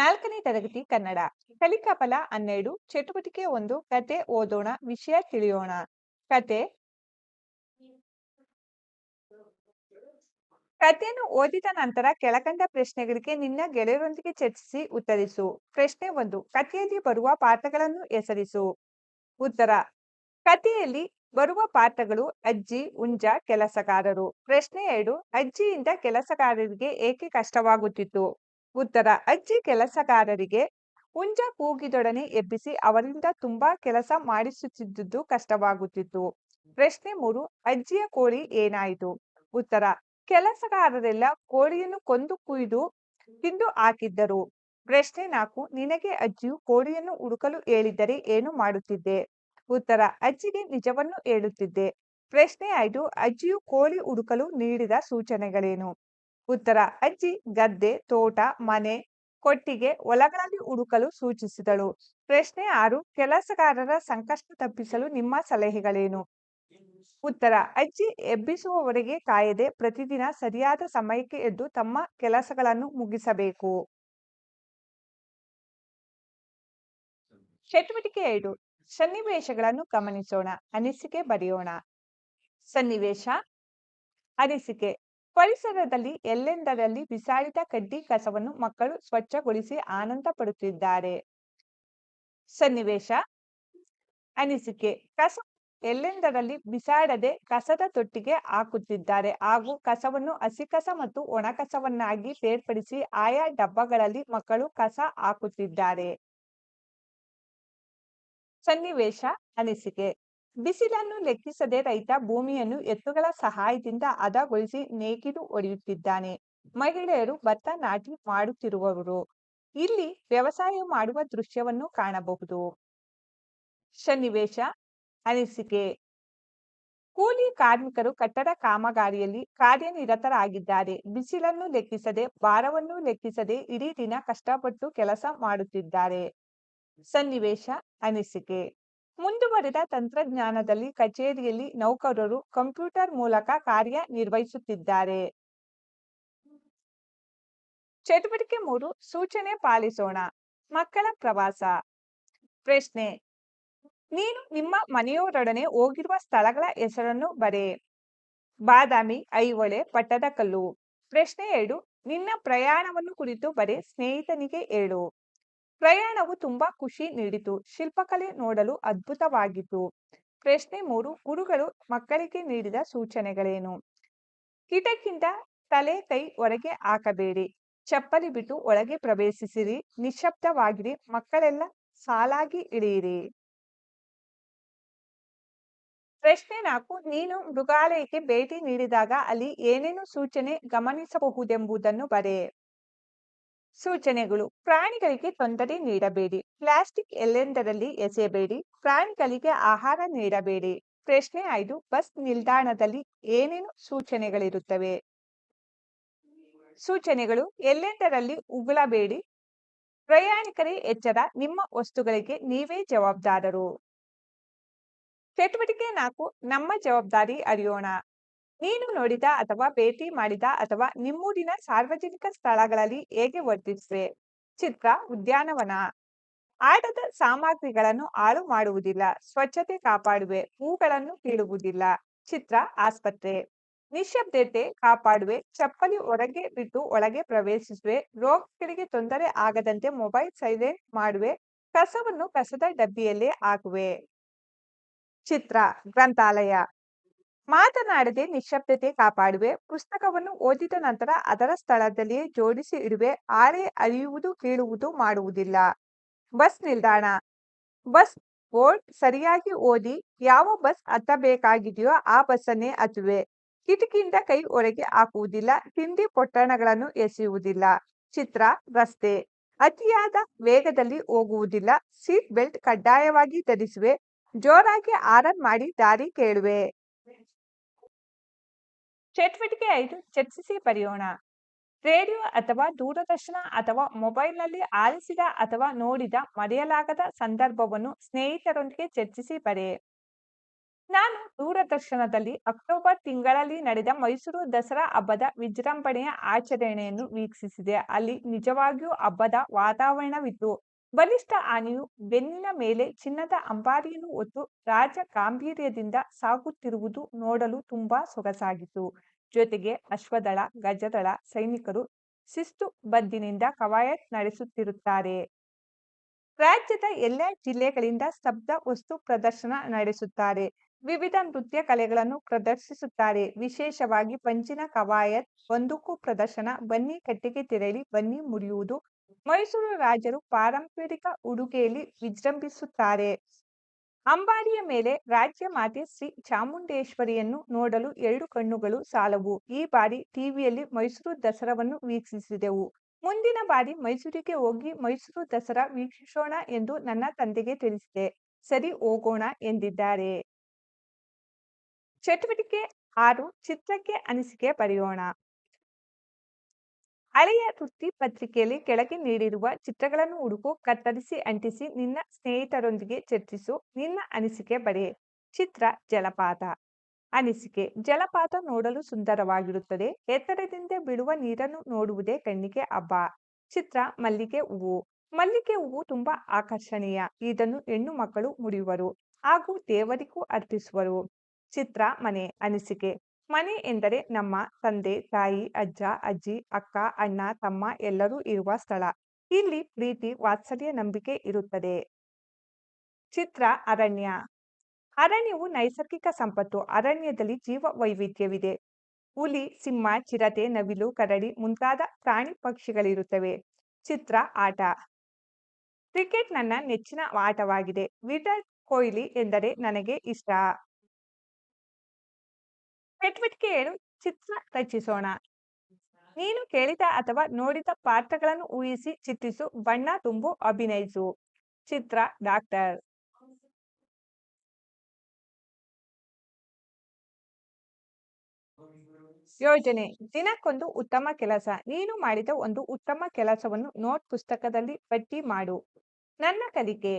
ನಾಲ್ಕನೇ ತರಗತಿ ಕನ್ನಡ ಕಲಿಕಾ ಫಲ ಹನ್ನೆರಡು, ಚಟುವಟಿಕೆ ಒಂದು, ಕತೆ ಓದೋಣ, ವಿಷಯ ತಿಳಿಯೋಣ. ಕತೆ ಕತೆಯನ್ನು ಓದಿದ ನಂತರ ಕೆಳಕಂಡ ಪ್ರಶ್ನೆಗಳಿಗೆ ನಿನ್ನ ಗೆಳೆಯರೊಂದಿಗೆ ಚರ್ಚಿಸಿ ಉತ್ತರಿಸು. ಪ್ರಶ್ನೆ ಒಂದು, ಕಥೆಯಲ್ಲಿ ಬರುವ ಪಾತ್ರಗಳನ್ನು ಹೆಸರಿಸು. ಉತ್ತರ, ಕಥೆಯಲ್ಲಿ ಬರುವ ಪಾತ್ರಗಳು ಅಜ್ಜಿ ಉಂಜ ಕೆಲಸಗಾರರು. ಪ್ರಶ್ನೆ ಎರಡು, ಅಜ್ಜಿಯಿಂದ ಕೆಲಸಗಾರರಿಗೆ ಏಕೆ ಕಷ್ಟವಾಗುತ್ತಿತ್ತು? ಉತ್ತರ, ಅಜ್ಜಿ ಕೆಲಸಗಾರರಿಗೆ ಹುಂಜ ಕೂಗಿದೊಡನೆ ಎಬ್ಬಿಸಿ ಅವರಿಂದ ತುಂಬಾ ಕೆಲಸ ಮಾಡಿಸುತ್ತಿದ್ದುದು ಕಷ್ಟವಾಗುತ್ತಿತ್ತು. ಪ್ರಶ್ನೆ ಮೂರು, ಅಜ್ಜಿಯ ಕೋಳಿ ಏನಾಯಿತು? ಉತ್ತರ, ಕೆಲಸಗಾರರೆಲ್ಲ ಕೋಳಿಯನ್ನು ಕೊಂದು ಕುಯ್ದು ತಿಂದು ಹಾಕಿದ್ದರು. ಪ್ರಶ್ನೆ ನಾಲ್ಕು, ನಿನಗೆ ಅಜ್ಜಿಯು ಕೋಳಿಯನ್ನು ಹುಡುಕಲು ಹೇಳಿದ್ದರೆ ಏನು ಮಾಡುತ್ತಿದ್ದೆ? ಉತ್ತರ, ಅಜ್ಜಿಗೆ ನಿಜವನ್ನು ಹೇಳುತ್ತಿದ್ದೆ. ಪ್ರಶ್ನೆ ಐದು, ಅಜ್ಜಿಯು ಕೋಳಿ ಹುಡುಕಲು ನೀಡಿದ ಸೂಚನೆಗಳೇನು? ಉತ್ತರ, ಅಜ್ಜಿ, ಗದ್ದೆ, ತೋಟ, ಮನೆ, ಕೊಟ್ಟಿಗೆ, ಹೊಲಗಳಲ್ಲಿ ಹುಡುಕಲು ಸೂಚಿಸಿದಳು. ಪ್ರಶ್ನೆ ಆರು, ಕೆಲಸಗಾರರ ಸಂಕಷ್ಟ ತಪ್ಪಿಸಲು ನಿಮ್ಮ ಸಲಹೆಗಳೇನು? ಉತ್ತರ, ಅಜ್ಜಿ ಎಬ್ಬಿಸುವವರೆಗೆ ಕಾಯದೆ ಪ್ರತಿದಿನ ಸರಿಯಾದ ಸಮಯಕ್ಕೆ ಎದ್ದು ತಮ್ಮ ಕೆಲಸಗಳನ್ನು ಮುಗಿಸಬೇಕು. ಚಟುವಟಿಕೆ ಎರಡು, ಸನ್ನಿವೇಶಗಳನ್ನು ಗಮನಿಸೋಣ, ಅನಿಸಿಕೆ ಬರೆಯೋಣ. ಸನ್ನಿವೇಶ, ಅನಿಸಿಕೆ ಪರಿಸರದಲ್ಲಿ ಎಲ್ಲೆಂದರಲ್ಲಿ ಬಿಸಾಡಿದ ಕಡ್ಡಿ ಕಸವನ್ನು ಮಕ್ಕಳು ಸ್ವಚ್ಛಗೊಳಿಸಿ ಆನಂದ ಪಡುತ್ತಿದ್ದಾರೆ. ಸನ್ನಿವೇಶ. ಅನಿಸಿಕೆ. ಕಸ ಎಲ್ಲೆಂದರಲ್ಲಿ ಬಿಸಾಡದೆ ಕಸದ ತೊಟ್ಟಿಗೆ ಹಾಕುತ್ತಿದ್ದಾರೆ. ಹಾಗೂ ಕಸವನ್ನು ಹಸಿ ಕಸ ಮತ್ತು ಒಣ ಕಸವನ್ನಾಗಿ ಬೇರ್ಪಡಿಸಿ ಆಯಾ ಡಬ್ಬಗಳಲ್ಲಿ ಮಕ್ಕಳು ಕಸ ಹಾಕುತ್ತಿದ್ದಾರೆ. ಸನ್ನಿವೇಶ. ಅನಿಸಿಕೆ. ಬಿಸಿಲನ್ನು ಲೆಕ್ಕಿಸದೆ ರೈತ ಭೂಮಿಯನ್ನು ಎತ್ತುಗಳ ಸಹಾಯದಿಂದ ಹದಗೊಳಿಸಿ ನೇಗಿಲು ಹೊಡೆಯುತ್ತಿದ್ದಾನೆ ಮಹಿಳೆಯರು ಭತ್ತ ನಾಟಿ ಮಾಡುತ್ತಿರುವವರು. ಇಲ್ಲಿ ವ್ಯವಸಾಯ ಮಾಡುವ ದೃಶ್ಯವನ್ನು ಕಾಣಬಹುದು. ಸನ್ನಿವೇಶ, ಅನಿಸಿಕೆ. ಕೂಲಿ ಕಾರ್ಮಿಕರು ಕಟ್ಟಡ ಕಾಮಗಾರಿಯಲ್ಲಿ ಕಾರ್ಯನಿರತರಾಗಿದ್ದಾರೆ. ಬಿಸಿಲನ್ನು ಲೆಕ್ಕಿಸದೆ, ಭಾರವನ್ನು ಲೆಕ್ಕಿಸದೆ ಇಡೀ ದಿನ ಕಷ್ಟಪಟ್ಟು ಕೆಲಸ ಮಾಡುತ್ತಿದ್ದಾರೆ. ಸನ್ನಿವೇಶ, ಅನಿಸಿಕೆ. ಮುಂದುವರೆದ ತಂತ್ರಜ್ಞಾನದಲ್ಲಿ ಕಚೇರಿಯಲ್ಲಿ ನೌಕರರು ಕಂಪ್ಯೂಟರ್ ಮೂಲಕ ಕಾರ್ಯ ನಿರ್ವಹಿಸುತ್ತಿದ್ದಾರೆ ಚಟುವಟಿಕೆ ಮೂರು, ಸೂಚನೆ ಪಾಲಿಸೋಣ. ಮಕ್ಕಳ ಪ್ರವಾಸ. ಪ್ರಶ್ನೆ, ನೀನು ನಿಮ್ಮ ಮನೆಯವರೊಡನೆ ಹೋಗಿರುವ ಸ್ಥಳಗಳ ಹೆಸರನ್ನು ಬರೆ. ಬಾದಾಮಿ, ಐಹೊಳೆ, ಪಟ್ಟದಕಲ್ಲು. ಪ್ರಶ್ನೆ ಎರಡು, ನಿನ್ನ ಪ್ರಯಾಣವನ್ನು ಕುರಿತು ಬರೆ, ಸ್ನೇಹಿತನಿಗೆ ಹೇಳು. ಪ್ರಯಾಣವು ತುಂಬಾ ಖುಷಿ ನೀಡಿತು. ಶಿಲ್ಪಕಲೆ ನೋಡಲು ಅದ್ಭುತವಾಗಿತ್ತು. ಪ್ರಶ್ನೆ ಮೂರು, ಗುರುಗಳು ಮಕ್ಕಳಿಗೆ ನೀಡಿದ ಸೂಚನೆಗಳೇನು? ಕಿಟಕಿಯಿಂದ ತಲೆ, ಕೈ ಹೊರಗೆ ಹಾಕಬೇಡಿ. ಚಪ್ಪಲಿ ಬಿಟ್ಟು ಒಳಗೆ ಪ್ರವೇಶಿಸಿರಿ. ನಿಶಬ್ದವಾಗಿರಿ ಮಕ್ಕಳೆಲ್ಲ ಸಾಲಾಗಿ ಇಳಿಯಿರಿ. ಪ್ರಶ್ನೆ ನಾಲ್ಕು, ನೀನು ಮೃಗಾಲಯಕ್ಕೆ ಭೇಟಿ ನೀಡಿದಾಗ ಅಲ್ಲಿ ಏನೇನು ಸೂಚನೆ ಗಮನಿಸಬಹುದೆಂಬುದನ್ನು ಬರೆ. ಸೂಚನೆಗಳು. ಪ್ರಾಣಿಗಳಿಗೆ ತೊಂದರೆ ನೀಡಬೇಡಿ. ಪ್ಲಾಸ್ಟಿಕ್ ಎಲ್ಲೆಂದರಲ್ಲಿ ಎಸೆಯಬೇಡಿ. ಪ್ರಾಣಿಗಳಿಗೆ ಆಹಾರ ನೀಡಬೇಡಿ. ಪ್ರಶ್ನೆ ಐದು, ಬಸ್ ನಿಲ್ದಾಣದಲ್ಲಿ ಏನೇನು ಸೂಚನೆಗಳಿರುತ್ತವೆ? ಸೂಚನೆಗಳು, ಎಲ್ಲೆಂದರಲ್ಲಿ ಉಗುಳಬೇಡಿ? ಪ್ರಯಾಣಿಕರೇ ಎಚ್ಚರ, ನಿಮ್ಮ ವಸ್ತುಗಳಿಗೆ ನೀವೇ ಜವಾಬ್ದಾರರು. ಚಟುವಟಿಕೆ ನಾಲ್ಕು, ನಮ್ಮ ಜವಾಬ್ದಾರಿ ಅರಿಯೋಣ. ನೀನು ನೋಡಿದ ಅಥವಾ ಭೇಟಿ ಮಾಡಿದ ಅಥವಾ ನಿಮ್ಮೂರಿನ ಸಾರ್ವಜನಿಕ ಸ್ಥಳಗಳಲ್ಲಿ ಹೇಗೆ ವರ್ತಿಸುವೆ ಚಿತ್ರ, ಉದ್ಯಾನವನ. ಆಟದ ಸಾಮಗ್ರಿಗಳನ್ನು ಹಾಳು ಮಾಡುವುದಿಲ್ಲ, ಸ್ವಚ್ಛತೆ ಕಾಪಾಡುವೆ, ಹೂಗಳನ್ನು ಕೀಳುವುದಿಲ್ಲ, ಚಿತ್ರ, ಆಸ್ಪತ್ರೆ. ನಿಶಬ್ದತೆ ಕಾಪಾಡುವೆ, ಚಪ್ಪಲಿ ಹೊರಗೆ ಬಿಟ್ಟು ಒಳಗೆ ಪ್ರವೇಶಿಸುವೆ, ರೋಗಿಗಳಿಗೆ ತೊಂದರೆ ಆಗದಂತೆ ಮೊಬೈಲ್ ಸೈಲೆಂಟ್ ಮಾಡುವೆ, ಕಸವನ್ನು ಕಸದ ಡಬ್ಬಿಯಲ್ಲೇ ಹಾಕುವೆ. ಚಿತ್ರ, ಗ್ರಂಥಾಲಯ. ಮಾತನಾಡದೆ ನಿಶ್ಶಬ್ದತೆ ಕಾಪಾಡುವೆ, ಪುಸ್ತಕವನ್ನು ಓದಿದ ನಂತರ ಅದರ ಸ್ಥಳದಲ್ಲಿಯೇ ಜೋಡಿಸಿ ಇಡುವೆ ಆಳೆ ಅರಿಯುವುದು ಕೀಳುವುದು ಮಾಡುವುದಿಲ್ಲ. ಬಸ್ ನಿಲ್ದಾಣ. ಬಸ್ ಬೋರ್ಡ್ ಸರಿಯಾಗಿ ಓದಿ ಯಾವ ಬಸ್ ಹತ್ತಬೇಕಾಗಿದೆಯೋ ಆ ಬಸ್ಸನ್ನೇ ಹತ್ತುವೆ. ಕಿಟಕಿಯಿಂದ ಕೈ ಹೊರಗೆ ಹಾಕುವುದಿಲ್ಲ, ತಿಂಡಿ ಪೊಟ್ಟಣಗಳನ್ನು ಎಸೆಯುವುದಿಲ್ಲ. ಚಿತ್ರ, ರಸ್ತೆ. ಅತಿಯಾದ ವೇಗದಲ್ಲಿ ಹೋಗುವುದಿಲ್ಲ, ಸೀಟ್ ಬೆಲ್ಟ್ ಕಡ್ಡಾಯವಾಗಿ ಧರಿಸುವೆ, ಜೋರಾಗಿ ಆರನ್ ಮಾಡಿ ದಾರಿ ಕೇಳುವೆ. ಚಟುವಟಿಕೆ ಐದು ಚರ್ಚಿಸಿ ಬರೆಯೋಣ. ರೇಡಿಯೋ ಅಥವಾ ದೂರದರ್ಶನ ಅಥವಾ ಮೊಬೈಲ್ನಲ್ಲಿ ಆಲಿಸಿದ ಅಥವಾ ನೋಡಿದ ಮರೆಯಲಾಗದ ಸಂದರ್ಭವನ್ನು ಸ್ನೇಹಿತರೊಂದಿಗೆ ಚರ್ಚಿಸಿ ಬರೆ. ನಾನು ದೂರದರ್ಶನದಲ್ಲಿ ಅಕ್ಟೋಬರ್ ತಿಂಗಳಲ್ಲಿ ನಡೆದ ಮೈಸೂರು ದಸರಾ ಹಬ್ಬದ ವಿಜೃಂಭಣೆಯ ಆಚರಣೆಯನ್ನು ವೀಕ್ಷಿಸಿದೆ. ಅಲ್ಲಿ ನಿಜವಾಗಿಯೂ ಹಬ್ಬದ ವಾತಾವರಣವಿತ್ತು. ಬಲಿಷ್ಠ ಆನೆಯು ಬೆನ್ನಿನ ಮೇಲೆ ಚಿನ್ನದ ಅಂಬಾರಿಯನ್ನು ಹೊತ್ತು ರಾಜ ಗಾಂಭೀರ್ಯದಿಂದ ಸಾಗುತ್ತಿರುವುದು ನೋಡಲು ತುಂಬಾ ಸೊಗಸಾಗಿತ್ತು. ಜೊತೆಗೆ ಅಶ್ವದಳ, ಗಜದಳ ಸೈನಿಕರು ಶಿಸ್ತು ಬದ್ದಿನಿಂದ ಕವಾಯತ್ ನಡೆಸುತ್ತಿರುತ್ತಾರೆ. ರಾಜ್ಯದ ಎಲ್ಲ ಜಿಲ್ಲೆಗಳಿಂದ ಸ್ತಬ್ಧ ವಸ್ತು ಪ್ರದರ್ಶನ ನಡೆಸುತ್ತಾರೆ. ವಿವಿಧ ನೃತ್ಯ ಕಲೆಗಳನ್ನು ಪ್ರದರ್ಶಿಸುತ್ತಾರೆ. ವಿಶೇಷವಾಗಿ ಪಂಚಿನ ಕವಾಯತ್ ಬಂದೂಕು ಪ್ರದರ್ಶನ ಬನ್ನಿ ಕಟ್ಟಿಗೆ ತೆರಳಿ ಬನ್ನಿ ಮುರಿಯುವುದು ಮೈಸೂರು ರಾಜರು ಪಾರಂಪರಿಕ ಉಡುಗೆಯಲ್ಲಿ ವಿಜೃಂಭಿಸುತ್ತಾರೆ. ಅಂಬಾರಿಯ ಮೇಲೆ ರಾಜ್ಯ ಮಾತೆ ಶ್ರೀ ಚಾಮುಂಡೇಶ್ವರಿಯನ್ನು ನೋಡಲು ಎರಡು ಕಣ್ಣುಗಳು ಸಾಲವು. ಈ ಬಾರಿ ಟಿವಿಯಲ್ಲಿ ಮೈಸೂರು ದಸರಾವನ್ನು ವೀಕ್ಷಿಸಿದೆವು. ಮುಂದಿನ ಬಾರಿ ಮೈಸೂರಿಗೆ ಹೋಗಿ ಮೈಸೂರು ದಸರಾ ವೀಕ್ಷಿಸೋಣ ಎಂದು ನನ್ನ ತಂದೆಗೆ ತಿಳಿಸಿದೆ. ಸರಿ ಹೋಗೋಣ ಎಂದಿದ್ದಾರೆ. ಚಟುವಟಿಕೆ ಆರು ಚಿತ್ರಕ್ಕೆ ಅನಿಸಿಕೆ ಬರೆಯೋಣ ಹಳೆಯ ವೃತ್ತಿ ಪತ್ರಿಕೆಯಲ್ಲಿ ಕೆಳಗೆ ನೀಡಿರುವ ಚಿತ್ರಗಳನ್ನು ಹುಡುಕು, ಕತ್ತರಿಸಿ, ಅಂಟಿಸಿ, ನಿನ್ನ ಸ್ನೇಹಿತರೊಂದಿಗೆ ಚರ್ಚಿಸು, ನಿನ್ನ ಅನಿಸಿಕೆ ಬರೆ ಚಿತ್ರ ಜಲಪಾತ. ಅನಿಸಿಕೆ, ಜಲಪಾತ ನೋಡಲು ಸುಂದರವಾಗಿರುತ್ತದೆ. ಎತ್ತರದಿಂದ ಬಿಡುವ ನೀರನ್ನು ನೋಡುವುದೇ ಕಣ್ಣಿಗೆ ಹಬ್ಬ. ಚಿತ್ರ ಮಲ್ಲಿಗೆ ಹೂವು. ಮಲ್ಲಿಗೆ ಹೂವು ತುಂಬಾ ಆಕರ್ಷಣೀಯ. ಇದನ್ನು ಹೆಣ್ಣು ಮಕ್ಕಳು ಮುಡಿಯುವರು ಹಾಗೂ ದೇವರಿಗೂ ಅರ್ಪಿಸುವರು. ಚಿತ್ರ ಮನೆ, ಅನಿಸಿಕೆ. ಮನೆ ಎಂದರೆ ನಮ್ಮ ತಂದೆ, ತಾಯಿ, ಅಜ್ಜ, ಅಜ್ಜಿ, ಅಕ್ಕ, ಅಣ್ಣ, ತಮ್ಮ ಎಲ್ಲರೂ ಇರುವ ಸ್ಥಳ. ಇಲ್ಲಿ ಪ್ರೀತಿ, ವಾತ್ಸಲ್ಯ, ನಂಬಿಕೆ ಇರುತ್ತದೆ. ಚಿತ್ರ, ಅರಣ್ಯ. ಅರಣ್ಯವು ನೈಸರ್ಗಿಕ ಸಂಪತ್ತು. ಅರಣ್ಯದಲ್ಲಿ ಜೀವ ವೈವಿಧ್ಯವಿದೆ ಹುಲಿ, ಸಿಂಹ, ಚಿರತೆ, ನವಿಲು, ಕರಡಿ ಮುಂತಾದ ಪ್ರಾಣಿ ಪಕ್ಷಿಗಳಿರುತ್ತವೆ. ಚಿತ್ರ, ಆಟ. ಕ್ರಿಕೆಟ್ ನನ್ನ ನೆಚ್ಚಿನ ಆಟವಾಗಿದೆ. ವಿರಾಟ್ ಕೊಹ್ಲಿ ಎಂದರೆ ನನಗೆ ಇಷ್ಟ. ಚಟುವಟಿಕೆ ಏಳು ಚಿತ್ರ ರಚಿಸೋಣ. ನೀನು ಕೇಳಿದ ಅಥವಾ ನೋಡಿದ ಪಾತ್ರಗಳನ್ನು ಊಹಿಸಿ ಚಿತ್ರಿಸು ಬಣ್ಣ ತುಂಬು ಅಭಿನಯಿಸು. ಚಿತ್ರ ಡಾಕ್ಟರ್. ಯೋಜನೆ ದಿನಕ್ಕೊಂದು ಉತ್ತಮ ಕೆಲಸ. ನೀನು ಮಾಡಿದ ಒಂದು ಉತ್ತಮ ಕೆಲಸವನ್ನು ನೋಟ್ ಪುಸ್ತಕದಲ್ಲಿ ಪಟ್ಟಿ ಮಾಡು. ನನ್ನ ಕಲಿಕೆ.